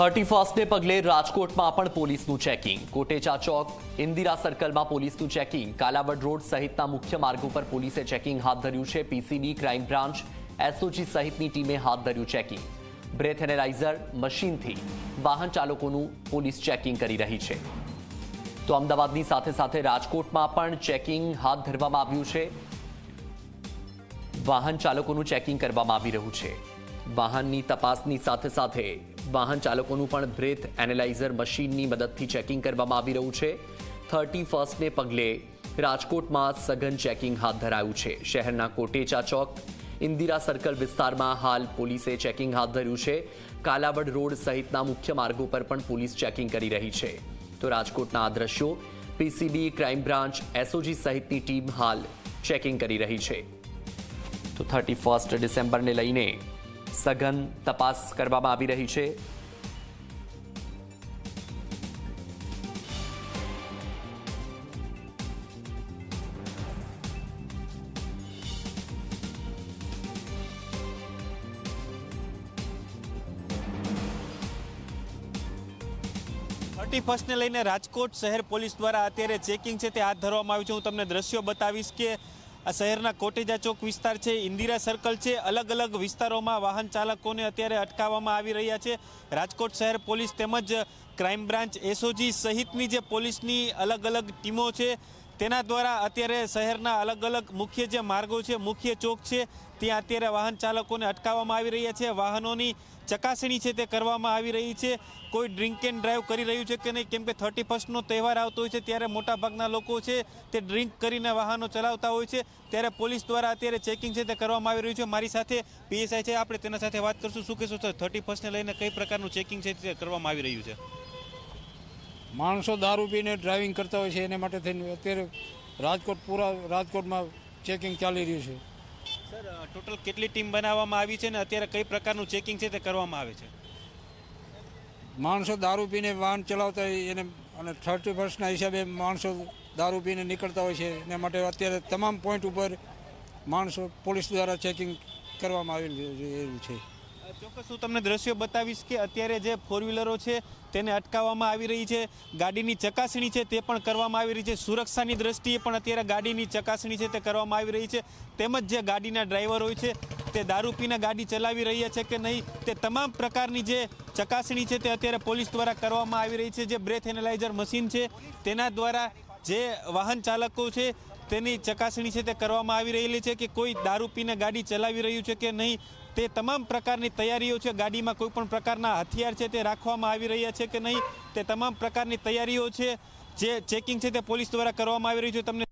Thirty ફર્સ્ટને પગલે રાજકોટમાં પણ પોલીસનું ચેકિંગ. કોટેચા ચોક, ઇન્દિરા સર્કલમાં પોલીસનું ચેકિંગ. કાલાવડ રોડ સહિતના મુખ્ય માર્ગો પર પોલીસે ચેકિંગ હાથ ધર્યું છે. પીસીબી, ક્રાઇમ બ્રાન્ચ, એસઓજી સહિતની ટીમે હાથ ધર્યું ચેકિંગ. બ્રેથ એનેલાઇઝર, મશીનથી વાહન ચાલકોનું પોલીસ ચેકિંગ કરી રહી છે. તો અમદાવાદની સાથે સાથે રાજકોટમાં પણ ચેકિંગ હાથ ધરવામાં આવ્યું છે. વાહન ચાલકોનું ચેકિંગ કરવામાં આવી રહ્યું છે. વાહનની તપાસની સાથે સાથે વાહન ચાલકોનું પણ બ્રેથ એનાલાઇઝર મશીનની મદદથી ચેકિંગ કરવામાં આવી રહ્યું છે. થર્ટી ફર્સ્ટને પગલે રાજકોટમાં સઘન ચેકિંગ હાથ ધરાયું છે. શહેરના કોટેચા ચોક, ઇન્દિરા સર્કલ વિસ્તારમાં હાલ પોલીસે ચેકિંગ હાથ ધર્યું છે. કાલાવડ રોડ સહિતના મુખ્ય માર્ગો પર પણ પોલીસ ચેકિંગ કરી રહી છે. તો રાજકોટના આ દ્રશ્યો, પીસીબી ક્રાઇમ બ્રાન્ચ, એસઓજી સહિતની ટીમ હાલ ચેકિંગ કરી રહી છે. તો થર્ટી ફર્સ્ટ ડિસેમ્બરને લઈને સઘન તપાસ કરવામાં આવી રહી છે. થર્ટી ફર્સ્ટને લઈને રાજકોટ શહેર પોલીસ દ્વારા અત્યારે ચેકિંગ છે તે હાથ ધરવામાં આવ્યું છે. હું તમને દ્રશ્યો બતાવીશ કે આ શહેરના કોટેજા ચોક વિસ્તાર છે, ઇન્દિરા સર્કલ છે અલગ અલગ વિસ્તારોમાં વાહન ચાલકોને અત્યારે અટકાવવામાં આવી રહ્યા છે. રાજકોટ શહેર પોલીસ તેમજ ક્રાઇમ બ્રાન્ચ એસઓજી સહિતની જે પોલીસની અલગ અલગ ટીમો છે, તેના દ્વારા અત્યારે શહેરના અલગ અલગ મુખ્ય જે માર્ગો છે, મુખ્ય ચોક છે, ત્યાં અત્યારે વાહન ચાલકોને અટકાવવામાં આવી રહ્યા છે. વાહનોની ચકાસણી છે તે કરવામાં આવી રહી છે. કોઈ ડ્રિંક એન્ડ ડ્રાઈવ કરી રહ્યું છે કે નહીં? કેમ કે થર્ટી ફર્સ્ટનો તહેવાર આવતો હોય છે ત્યારે મોટાભાગના લોકો છે તે ડ્રિંક કરીને વાહનો ચલાવતા હોય છે. ત્યારે પોલીસ દ્વારા અત્યારે ચેકિંગ છે તે કરવામાં આવી રહ્યું છે. મારી સાથે પીએસઆઈ છે. આપણે તેના સાથે વાત કરશું. શું કહેશું સર થર્ટી ફર્સ્ટને લઈને કઈ પ્રકારનું ચેકિંગ છે તે કરવામાં આવી રહ્યું છે? માણસો દારૂ પીને ડ્રાઇવિંગ કરતા હોય છે. એને માટે થઈને અત્યારે રાજકોટ પૂરા રાજકોટમાં ચેકિંગ ચાલી રહ્યું છે. સર ટોટલ કેટલી ટીમ બનાવવામાં આવી છે ને અત્યારે કઈ પ્રકારનું ચેકિંગ છે તે કરવામાં આવે છે? માણસો દારૂ પીને વાહન ચલાવતા હોય, એને અને થર્ટી ફર્સ્ટના હિસાબે માણસો દારૂ પીને નીકળતા હોય છે. એના માટે અત્યારે તમામ પોઈન્ટ ઉપર માણસો પોલીસ દ્વારા ચેકિંગ કરવામાં આવેલું છે. ચોક્કસ હું તમને દ્રશ્યો બતાવીશ કે અત્યારે જે ફોર વ્હીલરો છે તેને અટકાવવામાં આવી રહી છે. ગાડીની ચકાસણી છે તે પણ કરવામાં આવી રહી છે. સુરક્ષાની દ્રષ્ટિએ પણ અત્યારે ગાડીની ચકાસણી છે તે કરવામાં આવી રહી છે. તેમજ જે ગાડીના ડ્રાઈવર હોય છે તે દારૂ પીને ગાડી ચલાવી રહ્યા છે કે નહીં તે તમામ પ્રકારની જે ચકાસણી છે તે અત્યારે પોલીસ દ્વારા કરવામાં આવી રહી છે. જે બ્રેથ એનાલાઇઝર મશીન છે તેના દ્વારા જે વાહન ચાલકો છે તેની ચકાસણી છે તે કરવામાં આવી રહેલી છે કે કોઈ દારૂ પીને ગાડી ચલાવી રહ્યું છે કે નહીં, તે તમામ પ્રકારની તૈયારીઓ છે. ગાડીમાં કોઈ પણ પ્રકારના હથિયાર છે તે રાખવામાં આવી રહ્યા છે કે નહીં, તે તમામ પ્રકારની તૈયારીઓ છે. જે ચેકિંગ છે તે પોલીસ દ્વારા કરવામાં આવી રહ્યું છે. તમને